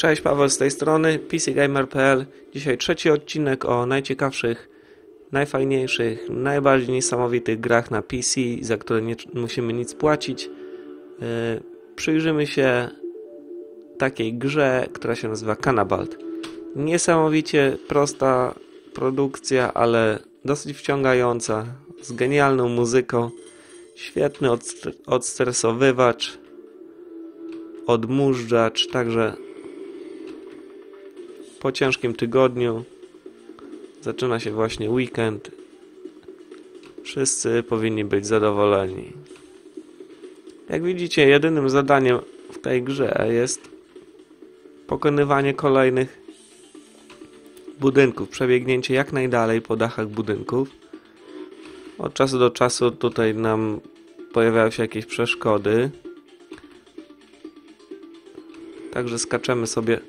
Cześć, Paweł z tej strony, PCGamer.pl. Dzisiaj trzeci odcinek o najciekawszych, najfajniejszych, najbardziej niesamowitych grach na PC, za które nie musimy nic płacić. Yy, przyjrzymy się takiej grze, która się nazywa Cannabalt. Niesamowicie prosta produkcja, ale dosyć wciągająca, z genialną muzyką, świetny odstresowywacz, odmurzacz, także po ciężkim tygodniu zaczyna się właśnie weekend. Wszyscy powinni być zadowoleni. Jak widzicie, jedynym zadaniem w tej grze jest pokonywanie kolejnych budynków, przebiegnięcie jak najdalej po dachach budynków. Od czasu do czasu tutaj nam pojawiają się jakieś przeszkody. Także skaczemy sobie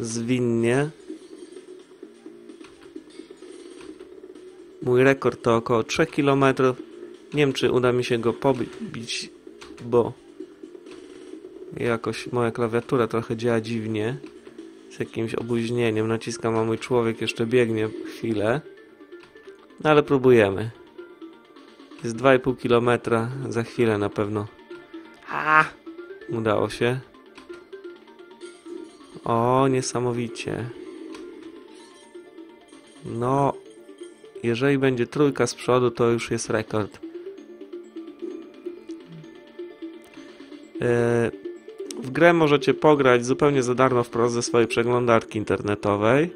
zwinnie. Mój rekord to około 3 km. Nie wiem, czy uda mi się go pobić, bo jakoś moja klawiatura trochę działa dziwnie. Z jakimś opóźnieniem. Naciskam, a mój człowiek jeszcze biegnie chwilę. No ale próbujemy. Jest 2,5 km. Za chwilę na pewno. A! Udało się. O, niesamowicie. No, jeżeli będzie trójka z przodu, to już jest rekord. E, w grę możecie pograć zupełnie za darmo wprost ze swojej przeglądarki internetowej. E,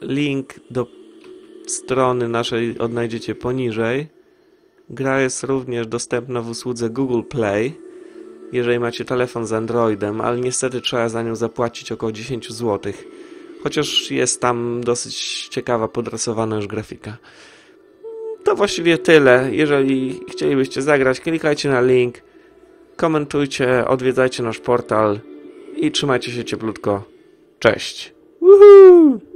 link do strony naszej odnajdziecie poniżej. Gra jest również dostępna w usłudze Google Play jeżeli macie telefon z Androidem, ale niestety trzeba za nią zapłacić około 10 zł. Chociaż jest tam dosyć ciekawa, podrasowana już grafika. To właściwie tyle. Jeżeli chcielibyście zagrać, klikajcie na link, komentujcie, odwiedzajcie nasz portal i trzymajcie się cieplutko. Cześć! Woohoo!